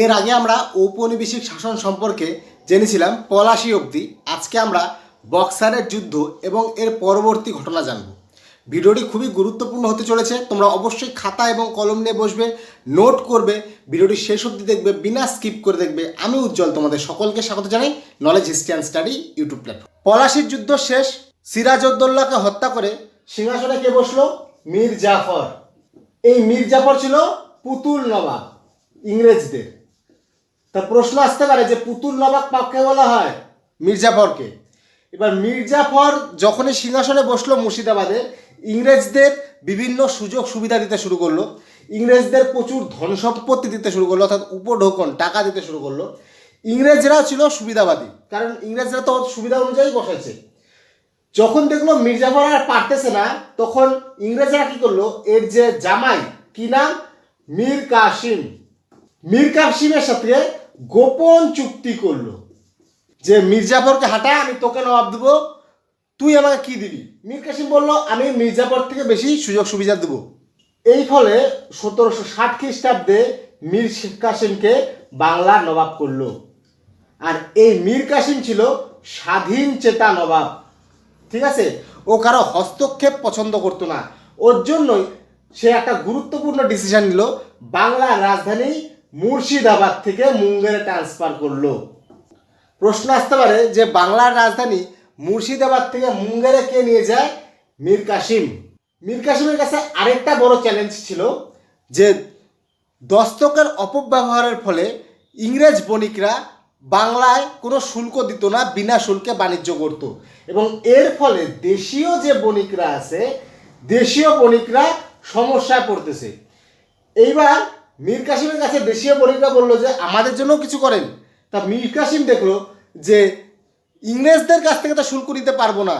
এর আগে আমরা ঔপনিবেশিক শাসন সম্পর্কে জেনেছিলাম, পলাশি অবধি। আজকে আমরা বক্সারের যুদ্ধ এবং এর পরবর্তী ঘটনা জানব। ভিডিওটি খুবই গুরুত্বপূর্ণ হতে চলেছে, তোমরা অবশ্যই খাতা এবং কলম নিয়ে বসবে, নোট করবে, ভিডিওটি শেষ অবধি দেখবে, বিনা স্কিপ করে দেখবে। আমি উজ্জ্বল, তোমাদের সকলকে স্বাগত জানাই knowledge history and study YouTube platform পলাশির যুদ্ধ শেষ, সিরাজউদ্দৌলাকে হত্যা করে সিংহাসনে কে বসল? মীর জাফর। এই মীর জাফর ছিল পুতুল নবাব, ইংরেজদের। তা প্রশ্ন আসতে পারে যে পুতুল নবাব কাকে বলা হয়? মির্জাফরকে। এবার মির্জাফর যখনই সিংহাসনে বসল মুর্শিদাবাদে, ইংরেজদের বিভিন্ন সুযোগ সুবিধা দিতে শুরু করল। ইংরেজদের প্রচুর ধন সম্পত্তি দিতে শুরু করল, অর্থাৎ উপঢৌকন, টাকা দিতে শুরু করল। ইংরেজরা ছিল সুবিধাবাদী, কারণ ইংরেজরা তো সুবিধা অনুযায়ী বসেছে। যখন দেখল মির্জাফর আর পারতেছে না, তখন ইংরেজরা কি করল? এর যে জামাই, কি নাম? মীর কাসিম। মীর কাসিমের সাথে গোপন চুক্তি করল যে মির্জাফরকে হাঁটা, আমি তোকে নবাব দেবো। তুই আমাকে কি দিবি? মীর কাসিম বলল, আমি মির্জাফর থেকে বেশি সুযোগ সুবিধা দেবো। এই ফলে সতেরোশো ষাট খ্রিস্টাব্দে মীর কাসিমকে বাংলার নবাব করল। আর এই মীর কাসিম ছিল স্বাধীন চেতা নবাব। ঠিক আছে? ও কারও হস্তক্ষেপ পছন্দ করতো না। ওর জন্যই সে একটা গুরুত্বপূর্ণ ডিসিশন নিল। বাংলার রাজধানী মুর্শিদাবাদ থেকে মুঙ্গেরে ট্রান্সফার করল। প্রশ্ন আসতে পারে যে বাংলার রাজধানী মুর্শিদাবাদ থেকে মুঙ্গেরে কে নিয়ে যায়? মীর কাসিম। মীর কাসিমের কাছে আরেকটা বড় চ্যালেঞ্জ ছিল যে দস্তকের অপব্যবহারের ফলে ইংরেজ বণিকরা বাংলায় কোনো শুল্ক দিত না, বিনা শুল্কে বাণিজ্য করত। এবং এর ফলে দেশীয় যে বণিকরা আছে, দেশীয় বণিকরা সমস্যায় পড়তেছে। এইবার মীর কাসিমের কাছে দেশীয় বণিকরা বলল যে, আমাদের জন্য কিছু করেন। তা মীর কাসিম দেখল যে, ইংরেজদের কাছ থেকে তো শুল্ক নিতে পারব না,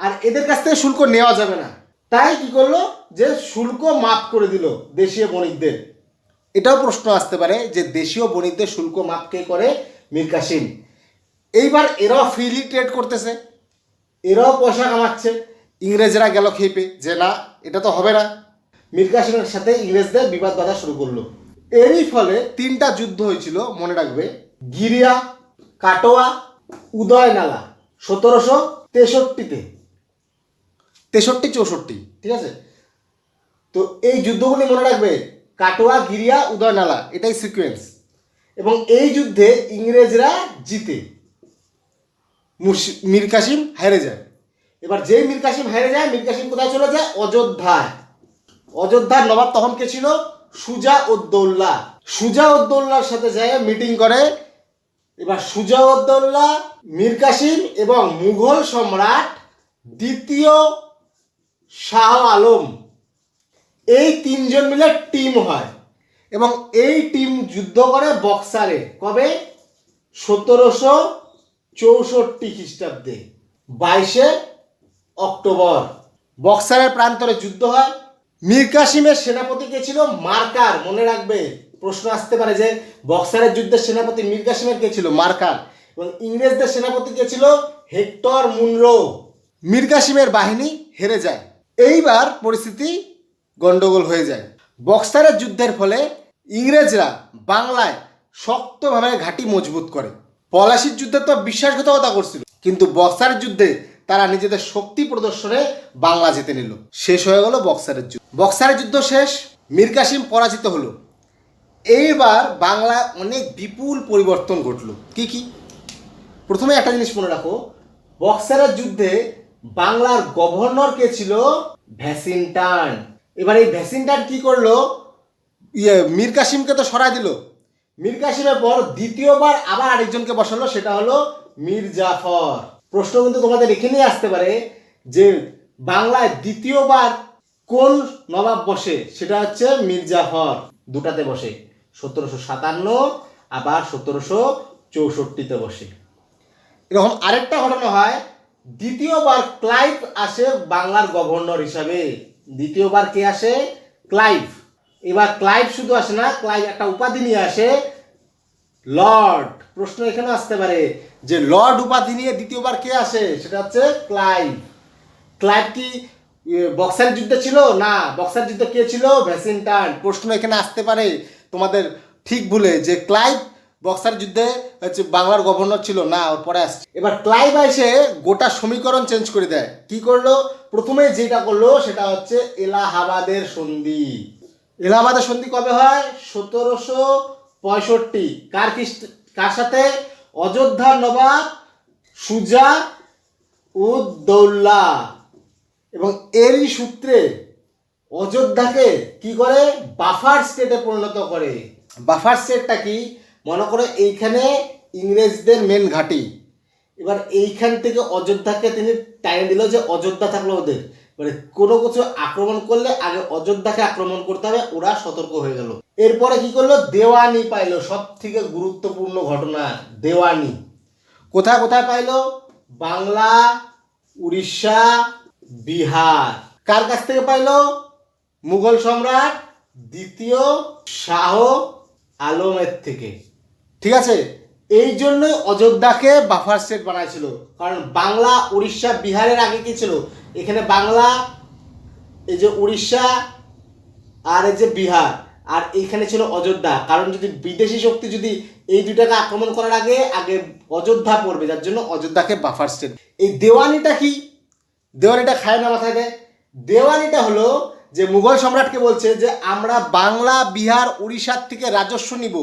আর এদের কাছ থেকে শুল্ক নেওয়া যাবে না। তাই কি করল যে, শুল্ক মাফ করে দিল দেশীয় বণিকদের। এটাও প্রশ্ন আসতে পারে যে, দেশীয় বণিকদের শুল্ক মাফ কে করে? মীর কাসিম। এইবার এরাও ফ্রিলি ট্রেড করতেছে। এরাও পয়সা কামাচ্ছে। ইংরেজরা গেল খেপে যে, না, এটা তো হবে না। মীর কাসিমের সাথে ইংরেজদের বিবাদ বাঁধা শুরু করল। এরই ফলে তিনটা যুদ্ধ হয়েছিল, মনে রাখবে। গিরিয়া, কাটোয়া, উদয়নালা, সতেরোশো তেষট্টিতে। তেষট্টি, চৌষট্টি। ঠিক আছে? তো এই যুদ্ধগুলি মনে রাখবে, কাটোয়া, গিরিয়া, উদয়নালা, এটাই সিকোয়েন্স এবং এই যুদ্ধে ইংরেজরা জিতে। মীর কাসিম হেরে যায়। এবার যেই মীর কাসিম হেরে যায়, মীর কাসিম কোথায় চলে যায়? অযোধ্যায়। অযোধ্যার নবাব তখন কে ছিল? সুজা উদ্দৌল্লা সুজা উদ্দৌল্লার সাথে যায় মিটিং করে। এবার সুজা উদ্দৌল্লা মীর কাসিম এবং মুঘল সম্রাট দ্বিতীয় শাহ আলম। এই তিনজন মিলে টিম হয় এবং এই টিম যুদ্ধ করে বক্সারে। কবে? সতেরোশো চৌষট্টি খ্রিস্টাব্দে। বাইশে অক্টোবর। বক্সারের প্রান্তরে যুদ্ধ হয়। মীর কাসিমের সেনাপতি কে ছিল? মার্কার। মনে রাখবে, প্রশ্ন আসতে পারে যে বক্সারের যুদ্ধের সেনাপতি মীর কাসিমের কে ছিল? মার্কার। এবং ইংরেজদের সেনাপতি কে ছিল? Hector Munro. মীর কাসিমের বাহিনী হেরে যায়। এইবার পরিস্থিতি গন্ডগোল হয়ে যায়। বক্সারের যুদ্ধের ফলে ইংরেজরা বাংলায় শক্তভাবে ঘাঁটি মজবুত করে। পলাশির যুদ্ধে তো বিশ্বাসঘাতকতা করছিল। কিন্তু বক্সারের যুদ্ধে তারা নিজেদের শক্তি প্রদর্শনে বাংলা জিতে নিল। শেষ হয়ে গেল বক্সারের যুদ্ধ। বক্সারের যুদ্ধ শেষ। মীর কাসিম পরাজিত হলো। এইবার বাংলায় অনেক বিপুল পরিবর্তন ঘটলো। কি কি? প্রথমে একটা জিনিস মনে রাখো। বক্সারের যুদ্ধে বাংলার গভর্নর কে ছিল ভ্যাসিনটান এবার এই ভ্যাসিনটান কি করল? ইয়ে মীর কাসিমকে তো সরাই দিল। মীর কাসিমের পর দ্বিতীয়বার আবার আরেকজনকে বসালো, সেটা হলো মীর জাফর। প্রশ্ন কিন্তু তোমাদের এখানেই আসতে পারে যে বাংলায় দ্বিতীয়বার কোন নবাব বসে, সেটা হচ্ছে মীর জাফর দুটাতে বসে, সতেরোশো সাতান্ন, আবার সতেরোশো চৌষট্টিতে বসে। এরকম আরেকটা ঘটনা হয়, দ্বিতীয়বার ক্লাইভ আসে বাংলার গভর্নর হিসাবে। দ্বিতীয়বার কে আসে? ক্লাইভ। এবার ক্লাইভ শুধু আসে না, ক্লাইভ একটা উপাধি নিয়ে আসে, লর্ড। প্রশ্ন এখানে আসতে পারে যে লর্ড উপাধি নিয়ে দ্বিতীয়বার কে আসে? সেটা হচ্ছে ক্লাইভ। ক্লাইভ কি বক্সার যুদ্ধে ছিল? না। বক্সার যুদ্ধে কে ছিল? ভ্যাসিনটান প্রশ্ন এখানে আসতে পারে তোমাদের ঠিক ভুলে যে ক্লাইভ বক্সার যুদ্ধে হচ্ছে বাংলার গভর্নর ছিল। না, ওর পরে আসছে। এবার ক্লাইভ এসে গোটা সমীকরণ চেঞ্জ করে দেয়। কি করল? প্রথমে যেটা করল সেটা হচ্ছে এলাহাবাদের সন্ধি। এলাহাবাদের সন্ধি কবে হয়? সতেরোশো পঁয়ষট্টি। কার খ্রিস্ট কার সাথে অযোধ্যার নবাব সুজা উদ্দৌল্লা এবং এরই সূত্রে অযোধ্যাকে কি করে? বাফার স্টেটে পরিণত করে। বাফার স্টেটটা কি? মনে করে এইখানে ইংরেজদের মেন ঘাঁটি। এবার এইখান থেকে অযোধ্যাকে তিনি টাইম দিল যে অযোধ্যা থাকল ওদের। মানে কোনো কিছু আক্রমণ করলে আগে অযোধ্যাকে আক্রমণ করতে হবে, ওরা সতর্ক হয়ে গেল। এরপরে কি করল? দেওয়ানি পাইলো সব থেকে গুরুত্বপূর্ণ ঘটনা, দেওয়ানি। কোথায় কোথায় পাইলো? বাংলা, উড়িষ্যা, বিহার। কার কাছ থেকে পাইলো? মুঘল সম্রাট, দ্বিতীয় শাহ আলমের থেকে। ঠিক আছে? এই জন্যই অযোধ্যাকে বাফার স্টেট বানাইছিল। কারণ বাংলা, উড়িষ্যা, বিহারের আগে কি ছিল? এখানে বাংলা, এই যে উড়িষ্যা আর এই যে বিহার, আর এইখানে ছিল অযোধ্যা। কারণ যদি বিদেশি শক্তি যদি এই দুটাকে আক্রমণ করার আগে আগে অযোধ্যা পড়বে, যার জন্য অযোধ্যাকে বাফার স্টেট এই দেওয়ানিটা কি? দেওয়ানিটা খায় না মাথায় দেয়? দেওয়ানিটা হলো যে মুঘল সম্রাটকে বলছে যে, আমরা বাংলা, বিহার, উড়িষ্যার থেকে রাজস্ব নিব।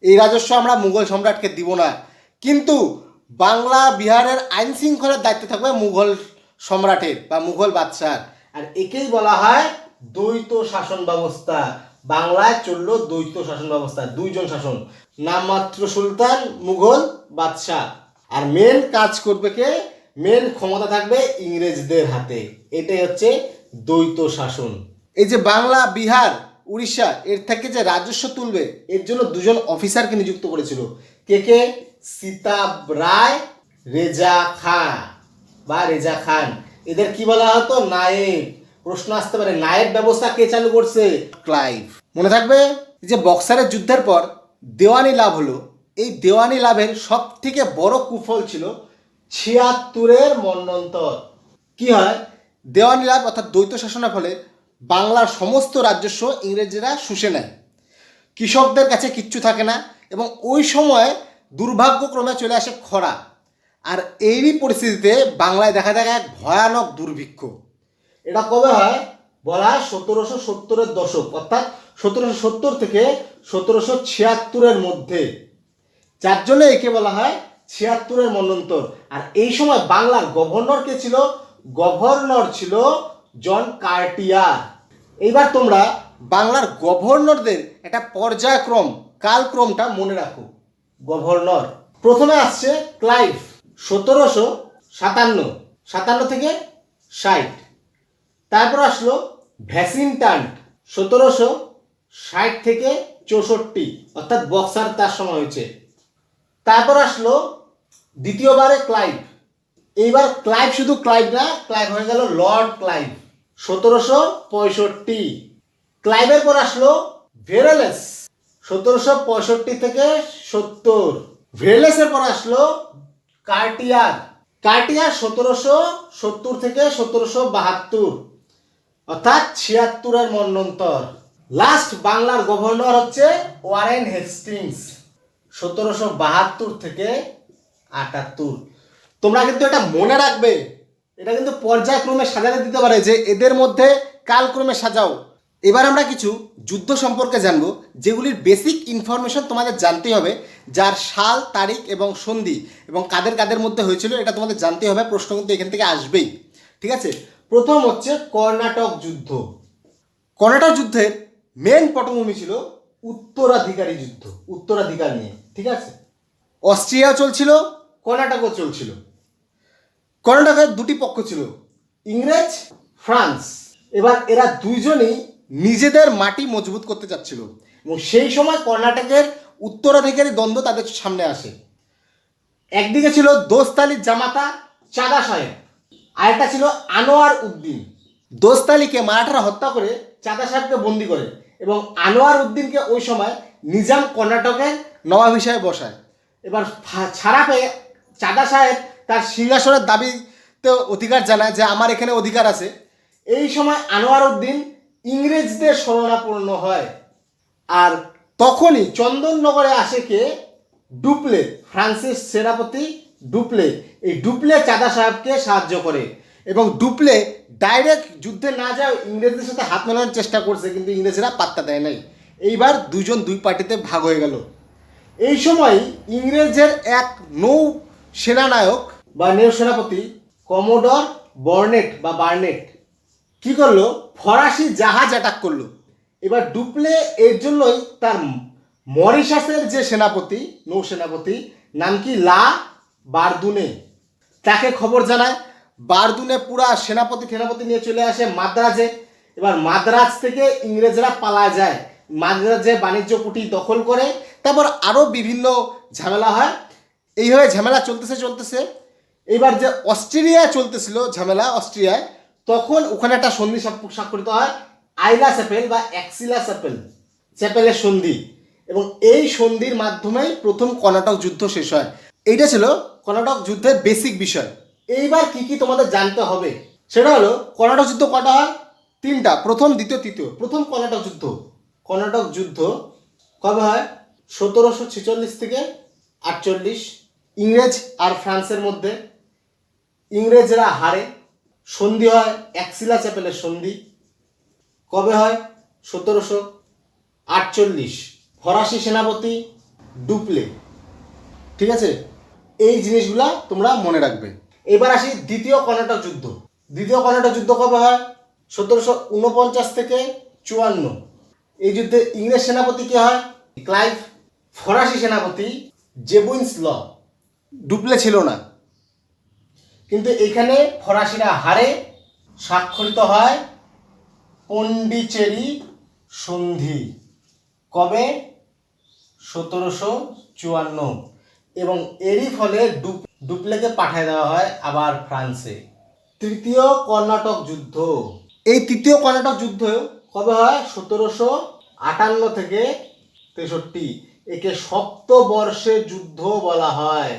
এই রাজস্ব আমরা মুঘল সম্রাটকে দিব না। কিন্তু বাংলা, বিহারের আইন শৃঙ্খলার দায়িত্ব থাকবে মুঘল সম্রাটের বা মুঘল বাদশার। আর একেই বলা হয় দ্বৈত শাসন ব্যবস্থা। বাংলায় চলল দ্বৈত শাসন ব্যবস্থা, দুইজন শাসন। নামমাত্র সুলতান, মুঘল বাদশাহ। আর মেন কাজ করবে কে? মেন ক্ষমতা থাকবে ইংরেজদের হাতে। এটাই হচ্ছে দ্বৈত শাসন। এই যে বাংলা, বিহার উড়িষ্যা, এর থেকে যে রাজস্ব তুলবে, এর জন্য দুজন অফিসারকে নিযুক্ত করেছিল। কে কে? সীতাব রায়, রেজা খান। বা রেজা খান। এদের কি বলা হতো? নায়েব। প্রশ্ন আসতে পারে, নায়েব ব্যবস্থা কে চালু করছে? ক্লাইভ। মনে থাকবে যে বক্সারের যুদ্ধের পর দেওয়ানি লাভ হলো। এই দেওয়ানি লাভের সব থেকে বড় কুফল ছিল ছিয়াত্তরের মন্নন্তর। কি হয়? দেওয়ানি লাভ অর্থাৎ দ্বৈত শাসনের ফলে বাংলার সমস্ত রাজস্ব ইংরেজরা শুষে নেয়। কৃষকদের কাছে কিচ্ছু থাকে না এবং ওই সময় দুর্ভাগ্যক্রমে চলে আসে খরা। আর এরই পরিস্থিতিতে বাংলায় দেখা যায় এক ভয়ানক দুর্ভিক্ষ। এটা কবে হয়? বলা সতেরোশো সত্তরের দশক, অর্থাৎ সতেরোশো সত্তর থেকে সতেরোশো ছিয়াত্তরের মধ্যে। যার জন্য একে বলা হয় ছিয়াত্তরের মন্বন্তর আর এই সময় বাংলার গভর্নর কে ছিল? গভর্নর ছিল জন কার্টিয়ার। এইবার তোমরা বাংলার গভর্নরদের একটা পর্যায়ক্রম, কালক্রমটা মনে রাখো। গভর্নর। প্রথমে আসছে ক্লাইভ, সতেরোশো সাতান্ন সাতান্ন থেকে ষাট। তারপর আসলো ভ্যাসিনটান্ট, সতেরোশো ষাট থেকে চৌষট্টি, অর্থাৎ বক্সার তার সময় হয়েছে। তারপর আসলো দ্বিতীয়বারে ক্লাইভ। এইবার ক্লাইভ শুধু ক্লাইভ না, ক্লাইভ হয়ে গেল লর্ড ক্লাইভ। সতেরোশো পঁয়ষট্টি। ক্লাইভের পর আসলো ভেরেলেস। সতেরোশো পঁয়ষট্টি থেকে সত্তর। ভেরেলেসের পর আসলো কার্টিয়ার। কার্টিয়ার সতেরোশো সত্তর থেকে সতেরোশো বাহাত্তর। অর্থাৎ ছিয়াত্তরের মন্বন্তর লাস্ট বাংলার গভর্নর হচ্ছে ওয়ারেন হেস্টিংস। সতেরোশো বাহাত্তর থেকে আটাত্তর। তোমরা কিন্তু এটা মনে রাখবে এটা কিন্তু পর্যায়ক্রমে সাজাতে দিতে পারে যে এদের মধ্যে কালক্রমে সাজাও। এবার আমরা কিছু যুদ্ধ সম্পর্কে জানব, যেগুলির বেসিক ইনফরমেশন তোমাদের জানতেই হবে, যার সাল, তারিখ এবং সন্ধি এবং কাদের কাদের মধ্যে হয়েছিল এটা তোমাদের জানতে হবে, প্রশ্ন কিন্তু এখান থেকে আসবেই। ঠিক আছে? প্রথম হচ্ছে কর্ণাটক যুদ্ধ। কর্ণাটক যুদ্ধের মেন পটভূমি ছিল উত্তরাধিকারী যুদ্ধ, উত্তরাধিকার নিয়ে। ঠিক আছে? অস্ট্রিয়াও চলছিল, কর্ণাটকও চলছিল। কর্ণাটকের দুটি পক্ষ ছিল, ইংরেজ, ফ্রান্স। এবার এরা দুইজনেই নিজেদের মাটি মজবুত করতে চাচ্ছিল। এবং সেই সময় কর্ণাটকের উত্তরাধিকারী দ্বন্দ্ব তাদের সামনে আসে। একদিকে ছিল দোস্তালির জামাতা চাঁদা সাহেব, আরেকটা ছিল আনোয়ার উদ্দিন। দোস্তালিকে মারাঠারা হত্যা করে চাঁদা সাহেবকে বন্দি করে এবং আনোয়ার উদ্দিনকে ওই সময় নিজাম কর্ণাটকের নবাব হিসাবে বসায়। এবার ছাড়া পেয়ে চাঁদা সাহেব তার সিংহাসনের দাবিতে অধিকার জানায় যে আমার এখানে অধিকার আছে। এই সময় আনোয়ার উদ্দিন ইংরেজদের শরণাপন্ন হয় আর তখনই চন্দননগরে আসে কে? ডুপ্লে, ফ্রান্সিস সেনাপতি ডুপ্লে। এই ডুপ্লে চাঁদা সাহেবকে সাহায্য করে এবং ডুপ্লে ডাইরেক্ট যুদ্ধে না যায় ইংরেজদের সাথে হাত মেলানোর চেষ্টা করছে, কিন্তু ইংরেজরা পাত্তা দেয় নাই। এইবার দুজন দুই পার্টিতে ভাগ হয়ে গেল। এই সময় ইংরেজের এক নৌ সেনানায়ক বা নৌ সেনাপতি কমোডর বর্নেট বা বার্নেট কি করল? ফরাসি জাহাজ অ্যাটাক করল। এবার ডুপ্লে এর জন্যই তার মরিশাসের যে সেনাপতি, নৌ সেনাপতি, নাম কি? লা বারদুনে। তাকে খবর জানায়, বারদুনে পুরা সেনাপতি সেনাপতি নিয়ে চলে আসে মাদ্রাজে। এবার মাদ্রাজ থেকে ইংরেজরা পালা যায়। মাদ্রাজে বাণিজ্য কুটি দখল করে। তারপর আরও বিভিন্ন ঝামেলা হয়। এইভাবে ঝামেলা চলতেছে চলতেছে। এবার যে অস্ট্রেলিয়ায় চলতেছিল ঝামেলা, অস্ট্রিয়ায়, তখন ওখানে একটা সন্ধি স্বাক্ষ- স্বাক্ষরিত হয়। আইলা চ্যাপেল বা অ্যাক্সিলা চ্যাপেল। চ্যাপেলের সন্ধি। এবং এই সন্ধির মাধ্যমেই প্রথম কর্ণাটক যুদ্ধ শেষ হয়। এইটা ছিল কর্ণাটক যুদ্ধের বেসিক বিষয়। এইবার কি কি তোমাদের জানতে হবে? সেটা হলো, কর্ণাটক যুদ্ধ কটা হয়? তিনটা। প্রথম, দ্বিতীয়, তৃতীয়। প্রথম কর্ণাটক যুদ্ধ। কর্ণাটক যুদ্ধ কবে হয়? সতেরোশো ছেচল্লিশ থেকে আটচল্লিশ। ইংরেজ আর ফ্রান্সের মধ্যে। ইংরেজরা হারে, সন্ধি হয় অ্যাক্সিলা চ্যাপেলের সন্ধি। কবে হয়? সতেরোশো আটচল্লিশ। ফরাসি সেনাপতি ডুপ্লে। ঠিক আছে? এই জিনিসগুলা তোমরা মনে রাখবে। এবার আসি দ্বিতীয় কর্ণাটক যুদ্ধ। দ্বিতীয় কর্ণাটক যুদ্ধ কবে হয়? সতেরোশো উনপঞ্চাশ থেকে চুয়ান্ন। এই যুদ্ধে ইংরেজ সেনাপতি কে হয়? ক্লাইভ। ফরাসি সেনাপতি জেবুইন্স ল। ডুপ্লে ছিল না। কিন্তু এখানে ফরাসিরা হারে স্বাক্ষরিত হয় পন্ডিচেরি সন্ধি, কবে? সতেরোশো চুয়ান্ন। এবং এরই ফলে ডুপ ডুপ্লেকে পাঠিয়ে দেওয়া হয় আবার ফ্রান্সে। তৃতীয় কর্ণাটক যুদ্ধ। এই তৃতীয় কর্ণাটক যুদ্ধ কবে হয়? সতেরোশো আটান্ন থেকে তেষট্টি। একে সপ্তবর্ষের যুদ্ধ বলা হয়।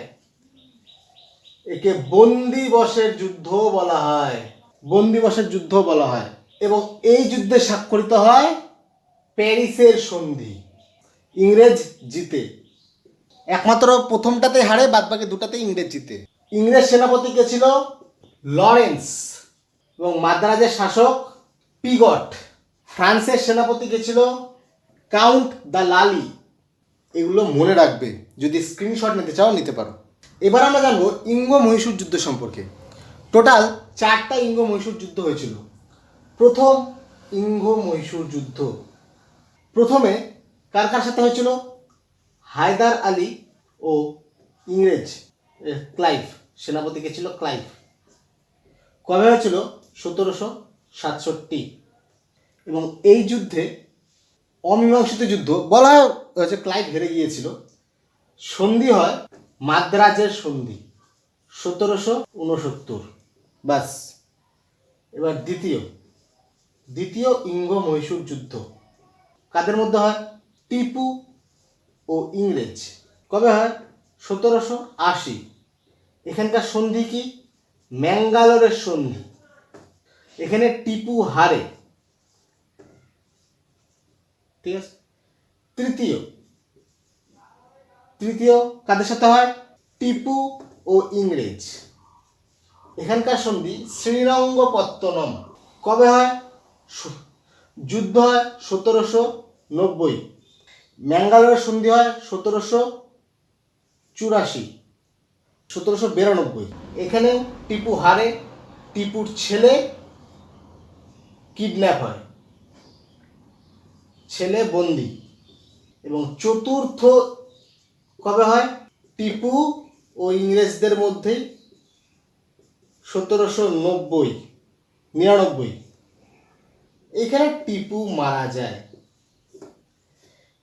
একে বন্দি বসের যুদ্ধ বলা হয়। বন্দি বসের যুদ্ধ বলা হয়। এবং এই যুদ্ধে স্বাক্ষরিত হয় প্যারিসের সন্ধি। ইংরেজ জিতে। একমাত্র প্রথমটাতে হারে বাদ বাকি দুটাতে ইংরেজ জিতে। ইংরেজ সেনাপতি কে ছিল লরেন্স এবং মাদ্রাজের শাসক পিগট। ফ্রান্সের সেনাপতি কে ছিল কাউন্ট দ্য লালি। এগুলো মনে রাখবে। যদি স্ক্রিনশট নিতে চাও, নিতে পারো। এবার আমরা জানব ইঙ্গ মহীশূর যুদ্ধ সম্পর্কে। টোটাল চারটা ইঙ্গ মহীশূর যুদ্ধ হয়েছিল। প্রথম ইঙ্গ মহীশূর যুদ্ধ। প্রথমে কার কার সাথে হয়েছিল? হায়দার আলী ও ইংরেজ ক্লাইভ সেনাপতিকে ছিল? ক্লাইভ। কবে হয়েছিল? সতেরোশো সাতষট্টি। এবং এই যুদ্ধে অমীমাংসিত যুদ্ধ, বলা হয়েছে ক্লাইভ হেরে গিয়েছিল। সন্ধি হয় মাদ্রাজের সন্ধি, সতেরোশো উনসত্তর বাস, এবার দ্বিতীয়। দ্বিতীয় ইঙ্গ মহীশূর যুদ্ধ। কাদের মধ্যে হয়? টিপু ও ইংরেজ। কবে হয়? সতেরোশো আশি। এখানকার সন্ধি কি? ম্যাঙ্গালোরের সন্ধি। এখানে টিপু হারে। ঠিক আছে? তৃতীয়। তৃতীয় কাদের সাথে হয়? টিপু ও ইংরেজ। এখানকার সন্ধি শ্রীরঙ্গপত্তনম। কবে হয়? যুদ্ধ হয় সতেরোশো নব্বই। ম্যাঙ্গালোরের সন্ধি হয় সতেরোশো চুরাশি। সতেরোশো বিরানব্বই। এখানেও টিপু হারে, টিপুর ছেলে কিডন্যাপ হয়। ছেলে বন্দি। এবং চতুর্থ কবে হয়? টিপু ও ইংরেজদের মধ্যেই সতেরোশো নব্বই, নিরানব্বই। এখানে টিপু মারা যায়।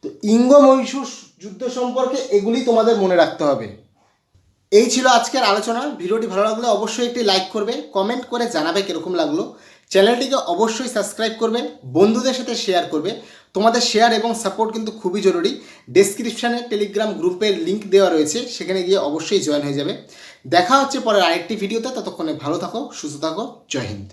তো ইঙ্গ মহীশূর যুদ্ধ সম্পর্কে এগুলি তোমাদের মনে রাখতে হবে। এই ছিল আজকের আলোচনা। ভিডিওটি ভালো লাগলে অবশ্যই একটি লাইক করবে কমেন্ট করে জানাবে কীরকম লাগল। চ্যানেলটিকে অবশ্যই সাবস্ক্রাইব করবে বন্ধুদের সাথে শেয়ার করবে। তোমাদের শেয়ার এবং সাপোর্ট কিন্তু খুবই জরুরি। ডেসক্রিপশানে টেলিগ্রাম গ্রুপের লিঙ্ক দেওয়া রয়েছে, সেখানে গিয়ে অবশ্যই জয়েন হয়ে যাবে। দেখা হচ্ছে পরের আরেকটি ভিডিওতে ততক্ষণে ভালো থাকো, সুস্থ থাকো, জয় হিন্দ।